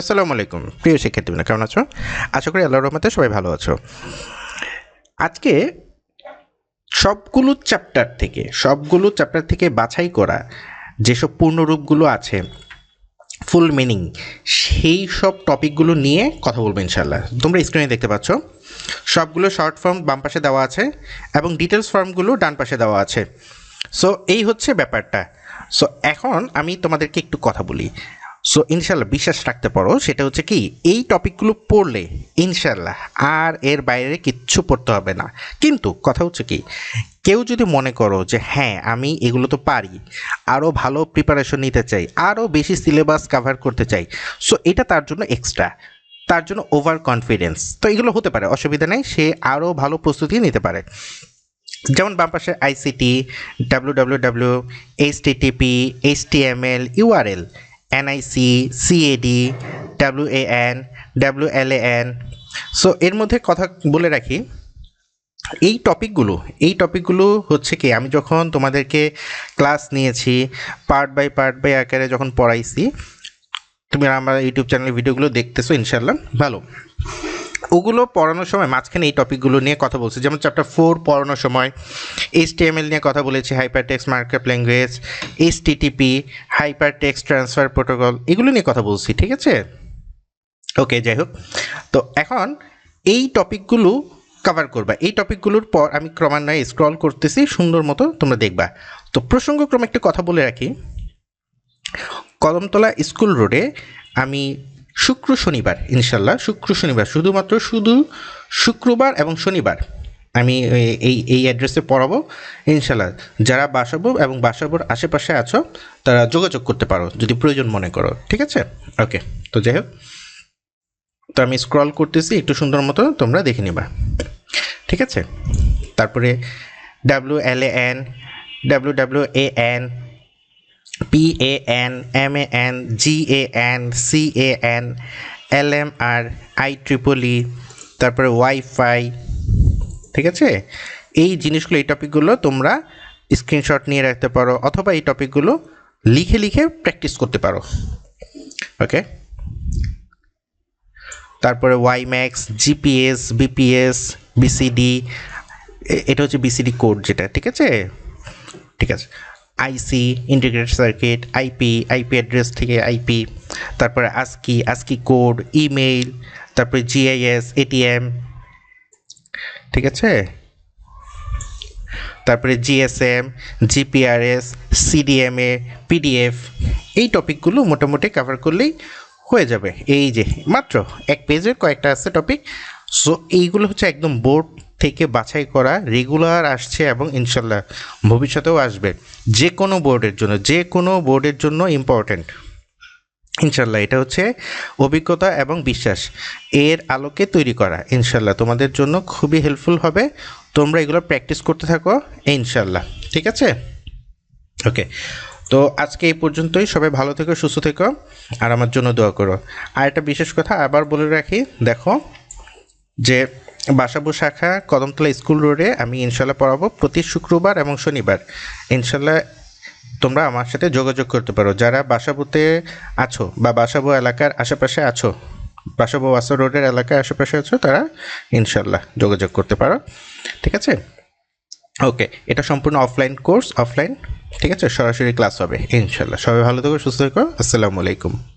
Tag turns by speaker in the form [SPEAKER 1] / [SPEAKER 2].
[SPEAKER 1] আসসালামু আলাইকুম। প্রিয় শিক্ষার্থীবৃন্দ, কেমন আছো? আশা করি আল্লাহর রহমতে সবাই ভালো আছো। আজকে সবগুলো চ্যাপ্টার থেকে, সবগুলো চ্যাপ্টার থেকে বাছাই করা যেসব পূর্ণরূপগুলো আছে ফুল মিনিং সেই সব টপিকগুলো নিয়ে কথা বলব ইনশাল্লাহ তোমরা স্ক্রিনে দেখতে পাচ্ছ, সবগুলো শর্ট ফর্ম বাম পাশে দেওয়া আছে এবং ডিটেলস ফর্মগুলো ডান পাশে দেওয়া আছে। সো এই হচ্ছে ব্যাপারটা। সো এখন আমি তোমাদেরকে একটু কথা বলি। সো ইনশাল্লাহ বিশ্বাস রাখতে পারো, সেটা হচ্ছে কি, এই টপিকগুলো পড়লে ইনশাল্লাহ আর এর বাইরে কিচ্ছু পড়তে হবে না। কিন্তু কথা হচ্ছে কি, কেউ যদি মনে করো যে হ্যাঁ আমি এগুলো তো পারি আরও ভালো প্রিপারেশন নিতে চাই আরও বেশি সিলেবাস কাভার করতে চাই। সো এটা তার জন্য এক্সট্রা তার জন্য ওভার কনফিডেন্স তো এগুলো হতে পারে, অসুবিধা নেই, সে আরও ভালো প্রস্তুতি নিতে পারে। যেমন বাম পাশে ICT W W W H TTP H T M L URL NIC CAD W A N W L A N so এর মধ্যে কথা বলে রাখি, এই টপিকগুলো এই টপিকগুলো হচ্ছে কি, আমি যখন তোমাদেরকে ক্লাস নিয়েছি, পার্ট বাই পার্ট বাই আকারে যখন পড়াইছি, তুমি আমার ইউটিউব চ্যানেলে ভিডিওগুলো দেখতেছো ইনশাল্লাহ ভালো। ওগুলো পড়ানোর সময় মাঝখানে এই টপিকগুলো নিয়ে কথা বলছি। যেমন চ্যাপ্টার ফোর পড়ানোর সময় এইচ টিএমএল নিয়ে কথা বলেছি hyper text markup language H TTP hyper text transfer protocol এগুলো নিয়ে কথা বলছি, ঠিক আছে? ওকে যাই হোক। তো এখন এই টপিকগুলো কভার করবা। এই টপিকগুলোর পর আমি ক্রমান্বয়ে স্ক্রল করতেছি, সুন্দর মতো তোমরা দেখবা। তো প্রসঙ্গক্রমে একটা কথা বলে রাখি। কদমতলা স্কুল রোডে আমি শুক্র শনিবার ইনশাল্লাহ শুক্র শনিবার শুধুমাত্র, শুধু শুক্রবার এবং শনিবার। আমি এই এই অ্যাড্রেসে পড়াবো ইনশাল্লাহ যারা বাসাবো এবং বাসাবোর আশেপাশে আছো, তারা যোগাযোগ করতে পারো, যদি প্রয়োজন মনে করো, ঠিক আছে? ওকে, তো যাই হোক। তো আমি স্ক্রল করতেছি, একটু সুন্দর মতো তোমরা দেখে নিবা, ঠিক আছে? তারপরে W L A N W W A N P A N M A N G A N C A N L M R I triple E তারপরে ওয়াইফাই ঠিক আছে? এই জিনিসগুলো, এই টপিকগুলো তোমরা স্ক্রিনশট নিয়ে রাখতে পারো, অথবা এই টপিকগুলো লিখে লিখে প্র্যাকটিস করতে পারো। ওকে তারপরে ওয়াইম্যাক্স জিপিএস বিপিএস বিসিডি এটা হচ্ছে বিসিডি কোড যেটা, ঠিক আছে? ঠিক আছে। IC integrated circuit IP IP address থেকে আইপি তারপরে আস্কি আস্কি কোড ইমেইল তারপরে জিআইএস এটিএম ঠিক আছে? তারপরে জিএসএম জিপিআরএস সিডিএমএ পিডিএফ এই টপিকগুলো মোটামুটি কভার করলেই হয়ে যাবে। এই যে, মাত্র এক পেজের কয়েকটা আছে টপিক সো এইগুলো হচ্ছে একদম বোর্ড থেকে বাছাই করা রেগুলার আসছে এবং ইনশাল্লাহ ভবিষ্যতেও আসবে। যে কোনো বোর্ডের জন্য, যে কোনো বোর্ডের জন্য ইম্পর্ট্যান্ট ইনশাল্লাহ এটা হচ্ছে অভিজ্ঞতা এবং বিশ্বাস। এর আলোকে তৈরি করা। ইনশাল্লাহ তোমাদের জন্য খুবই হেল্পফুল হবে। তোমরা এগুলো প্র্যাকটিস করতে থাকো, ইনশাল্লাহ। ঠিক আছে? ওকে তো আজকে এই পর্যন্তই। সবাই ভালো থেকো, সুস্থ থেকো, আর আমার জন্য দোয়া করো। আর একটা বিশেষ কথা আবার বলে রাখি, দেখো যে বাসাবু শাখা, কদমতলা স্কুল রোডে আমি ইনশাল্লাহ পড়াবো প্রতি শুক্রবার এবং শনিবার। ইনশাল্লাহ তোমরা আমার সাথে যোগাযোগ করতে পারো। যারা বাসাবুতে আছো বা বাসাবু এলাকার আশেপাশে আছো, বাসাবু ওয়াসা রোডের এলাকার আশেপাশে আছো, তারা ইনশাল্লাহ যোগাযোগ করতে পারো। ঠিক আছে? ওকে, এটা সম্পূর্ণ অফলাইন কোর্স, অফলাইন। ঠিক আছে? সরাসরি ক্লাস হবে, ইনশাল্লাহ। সবাই ভালো থেকো, সুস্থ থেকো। আসসালামু আলাইকুম।